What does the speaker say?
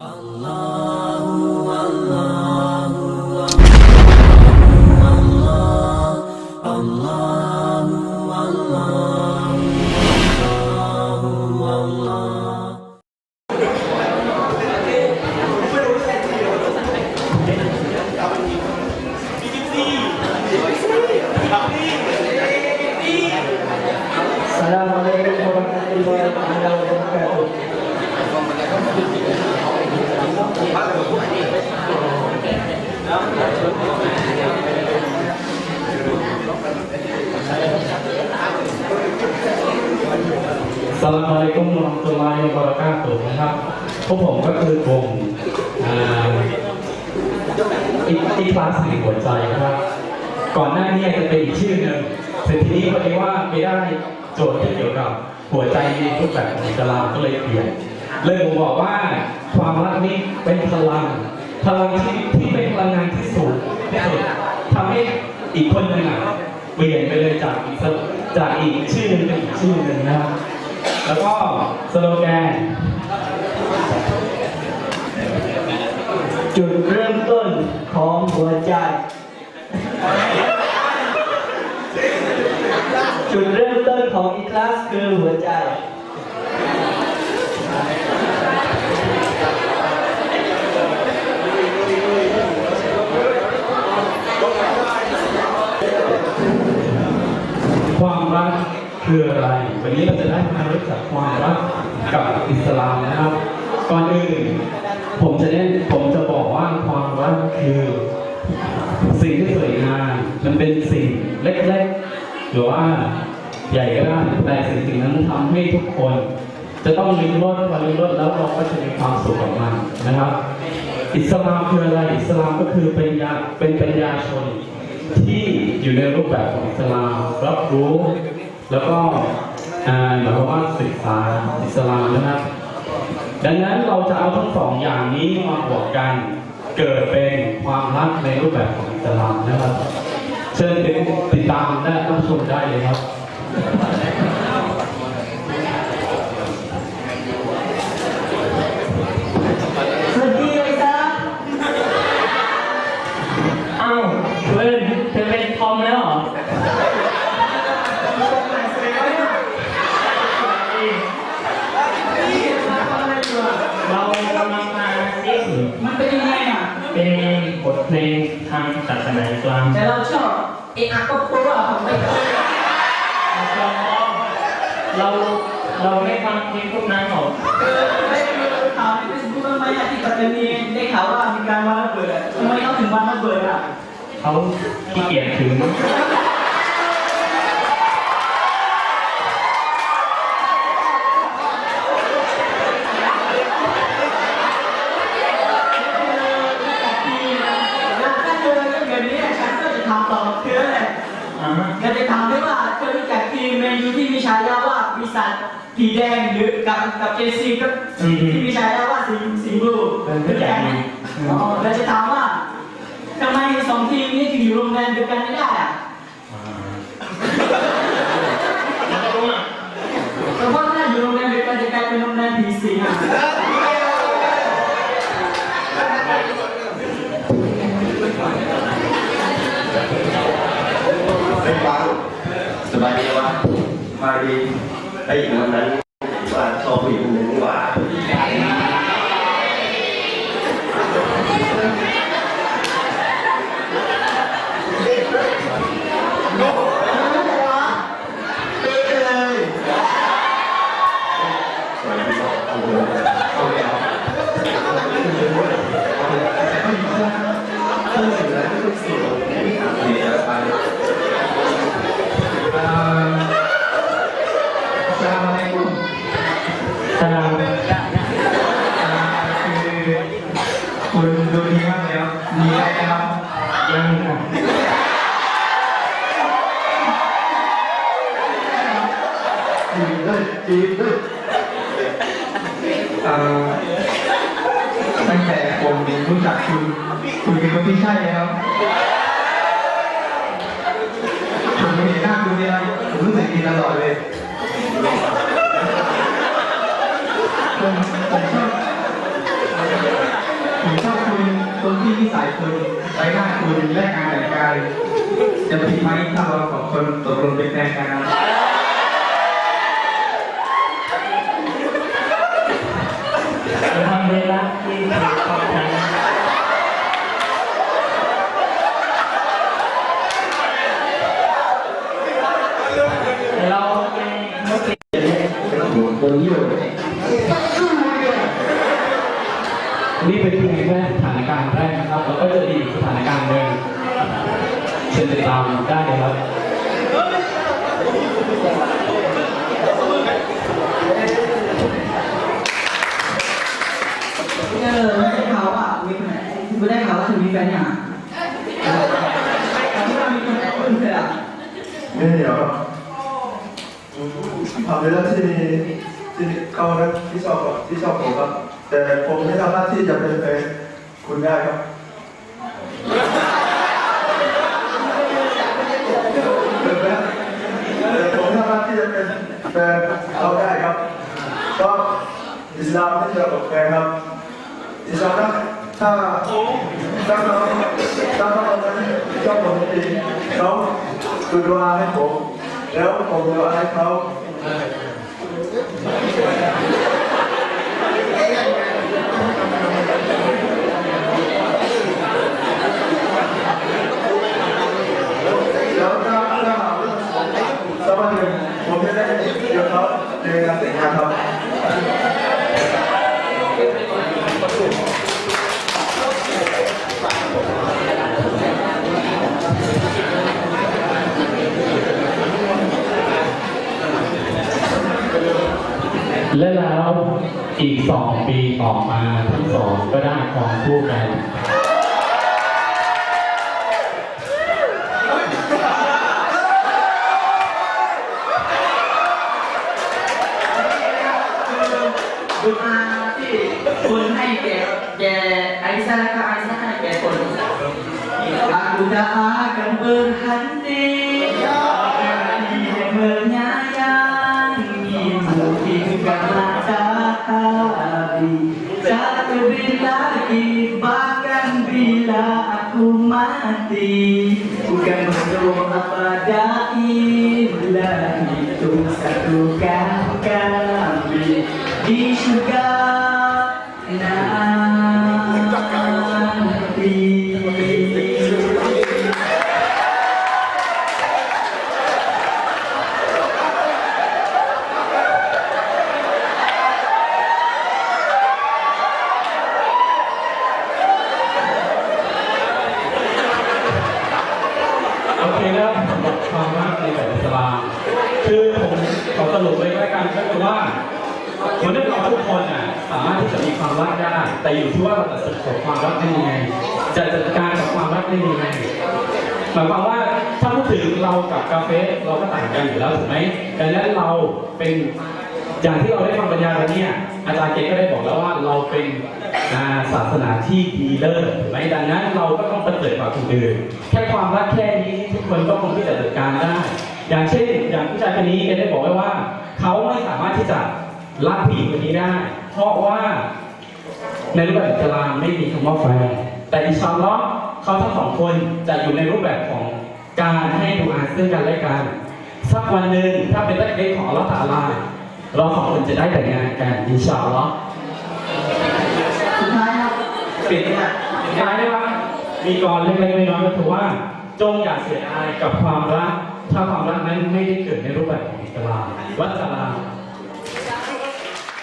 Allah Assalamualaikum warahmatullahi wabarakatuh นะครับพวกผมก็คือกลุ่มอีกอีกคลาสหนึ่งหัวใจนะครับ ก่อนหน้านี้จะเป็นอีกชื่อหนึ่งแต่ทีนี้พอดีว่าไม่ได้โจทย์ที่เกี่ยวกับหัวใจในรูปแบบของอิสลามก็เลยเปลี่ยนเลยผมบอกว่าความรักนี้เป็นพลัง พลังที่ที่เป็นพลังงานที่สูงที่สุดทำให้อีกคนหนึ่งเปลี่ยนไปเลยจากอีกจากอีกชื่อหนึ่งเป็นอีกชื่อหนึ่งนะครับ แล้วก็สโลแกน จุดเริ่มต้นของหัวใจ จุดเริ่มต้นของอีคลาสคือหัวใจ ความรัก คืออะไร วันนี้เราจะได้มารู้จักความรักกับอิสลามนะครับ ก่อนอื่นผมจะเน้นผมจะบอกว่าความรักคือ สิ่งที่สวยงามมันเป็นสิ่งเล็กๆ หรือว่าใหญ่ก็ได้แต่สิ่งสิ่งนั้นทำให้ทุกคน จะต้องลิ้มรสพอลิ้มรสแล้วเราก็จะมีความสุขกับมันนะครับ อิสลามคืออะไรอิสลามก็คือเป็นยาเป็นปัญญาชนที่อยู่ในรูปแบบของอิสลามรับรู้ แล้วก็อ่าหมายความว่าศึกษาอิสลามนะครับ ดังนั้นเราจะเอาทั้งสองอย่างนี้มาบวกกัน เกิดเป็นความรักในรูปแบบของอิสลามนะครับ เชิญติดตามและรับชมได้เลยครับสวัสดีเลยครับอ้าวเว้ยเธอเป็นทอมแล้วเหรอ เรากำลังมาเอ๊ะ มันเป็นยังไงอะ เป็นบท เพลงทางศาสนาอิสลามแต่เราชอบเอะอะก็พูดว่าผมไม่เราเราไม่ฟังเพลงพวกนั้นหรอกได้ดูข่าวในเฟซบุ๊กบ้างไหมอะที่ปัตตานีได้ข่าวว่ามีการวางระเบิดอะทำไมเขาถึงวางระเบิดอะเขาขี้เกียจถึง แล้วถ้าเธอเรื่องแบบนี้ฉันก็จะถามต่อเธอแหละ อ่าฮะ อยากจะถามด้วยว่าเธอรู้จักทีมแมนยูที่มีฉายาว่าปีศาจผีแดงหรือ กับกับเจซีก็ที่มีฉายาว่าสีสีบลูรู้จักไหมอ๋อแล้วจะถามว่าทำไมสองทีมนี้ถึงอยู่โรงแรมเดียวกันไม่ได้อะแล้วก็รู้อะเพราะว่าถ้าอยู่โรงแรมเดียวกันจะกลายเป็นโรงแรมผีสิงอะเป็นฟังสบายดีวะมาดีไอ้หญิงคนนั้นว่าชอบผู้หญิงคนหนึ่งนี่หว่า สวัสดีครับโอ้โหเอาแล้วเออสิ่งนั้นคือสิ่งดีแล้วไป Assalamualaikum ตาราง คือคุณดูดีมากเลยครับมีอะไรนะครับ ยังอะ จีบเลยจีบเลยเอ่อตั้งแต่ผมรู้จักคุณคุณเป็นคนที่ใช่เลยครับผมเห็นหน้าคุณเนี่ยผมรู้สึกดีตลอดเลยผมผมชอบคุณใบหน้าคุณและการแต่งกายจะผิดไหมถ้าเราสองคนตกลงเป็นแฟนกัน จะทำเวลาที่ถูกต้องนั้นเราเป็นมุสลิมคนเยี่ยมนี่เป็นเพียงแค่สถานการณ์แรกนะครับ แล้วก็จะมีสถานการณ์หนึ่งเชิญติดตามได้เลยครับเอ อไม่ได้ข่าวว่ามีคนไหนไม่ได้ข่าว่าเธอมีแฟนยังที่ว่ามีคนไหนคนเธออะไม่เดี๋ยวครับทำในหน้าที่ที่เข้าหน้าที่ชอบครับที่ชอบผมครับแต่ผมไม่ทำหน้าที่จะเป็นแฟนคุณได้ครับแต่ผมทำหน้าที่จะเป็นแฟนเขาได้ครับก็อิสลามไม่เกี่ยวกับแฟนครับ อิสลามนะถ้า ถ้าเขาถ้าเขาชอบผมจริงเขาดูดวงให้ผม แล้วผมดูให้เขาแล้วถ้าถ้าสักวันหนึ่งผมจะได้เจอเขาในงานแต่งงานครับ และแล้วอีกสองปีต่อมาทั้งสองก็ได้ครองคู่กัน บุญอาที่คุณให้แก่แก่ไอซ่าก็ไอซ่าให้แก่คน Aku dah akan berhenti Di hari Satu bila lagi Bahkan bila aku mati. Bukan berdoa pada ilahi Itu satukan kami โอเคแล้วสำหรับความรักในแบบอิสลามคือผมขอสรุปเลยแล้วกันก็คือว่ามนุษย์เราทุกคนน่ะสามารถที่จะมีความรักได้ แต่อยู่ที่ว่าเราจะจัดกาความรักได้ยังไงจะจัดการกับความรักได้ยังไงหมายความว่าถ้าพูดถึงเรากับกาเฟเราก็ต่างกันอยู่แล้วถูกไหมดังนั้นเราเป็น อย่างที่เราได้ฟังบรรยายวันเนี้อาจารย์เกก็ได้บอกแล้วว่าเราเป็นาศาสนาที่ดีเลิศไหมดังนั้นเราก็ต้องประเสริฐกว่าคนอื่นแค่ความรักแค่นี้ทุกคนก็คงที่จะจัดการได้ อย่างเช่น อย่างผู้ชายคนนี้แกได้บอกไว้ว่า เขาไม่สามารถที่จะรักผู้หญิงคนนี้ได้ เพราะว่าในรูปแบบอิสลามไม่มีคำว่าแฟนแต่อินชาอัลลอฮ์เขาทั้งสองคนจะอยู่ในรูปแบบของการให้ดูอาซึ่งกันและกันสักวันหนึ่งถ้าเป็นตักเกของอัลลอฮ์ตาลา เราสองคนจะได้แต่งงานกันอินชาอัลลอฮ์สุดท้ายครับปิดนะปิดท้ายได้ว่ามีกรเล็กๆน้อยๆก็คือว่า จงอย่าเสียดายกับความรัก ถ้าความรักนั้นไม่ได้เกิดในรูปแบบของอิสลามวัสสลาม